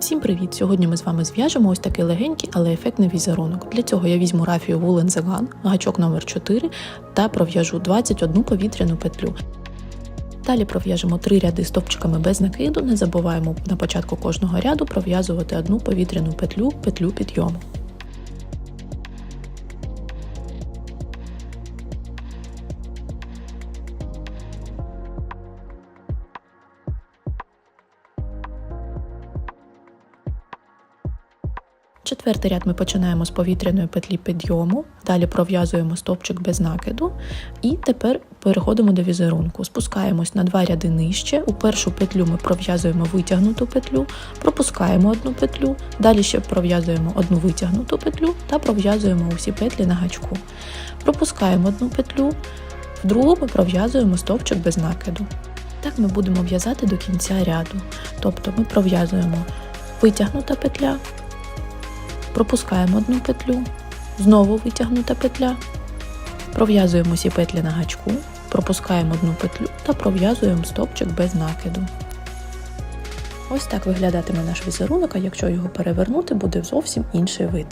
Всім привіт! Сьогодні ми з вами зв'яжемо ось такий легенький, але ефектний візерунок. Для цього я візьму рафію Woolen Zagan, гачок номер 4 та пров'яжу 21 повітряну петлю. Далі пров'яжемо три ряди стовпчиками без накиду. Не забуваємо на початку кожного ряду пров'язувати одну повітряну петлю, петлю підйому. Четвертий ряд ми починаємо з повітряної петлі підйому, далі пров'язуємо стовпчик без накиду, і тепер переходимо до візерунку. Спускаємось на два ряди нижче. У першу петлю ми пров'язуємо витягнуту петлю, пропускаємо одну петлю, далі ще пров'язуємо одну витягнуту петлю та пров'язуємо усі петлі на гачку. Пропускаємо одну петлю, в другу ми пров'язуємо стовпчик без накиду. Так ми будемо в'язати до кінця ряду. Тобто ми пров'язуємо витягнута петля, пропускаємо одну петлю, знову витягнута петля, пров'язуємо всі петлі на гачку, пропускаємо одну петлю та пров'язуємо стовпчик без накиду. Ось так виглядатиме наш візерунок, а якщо його перевернути, буде зовсім інший вид.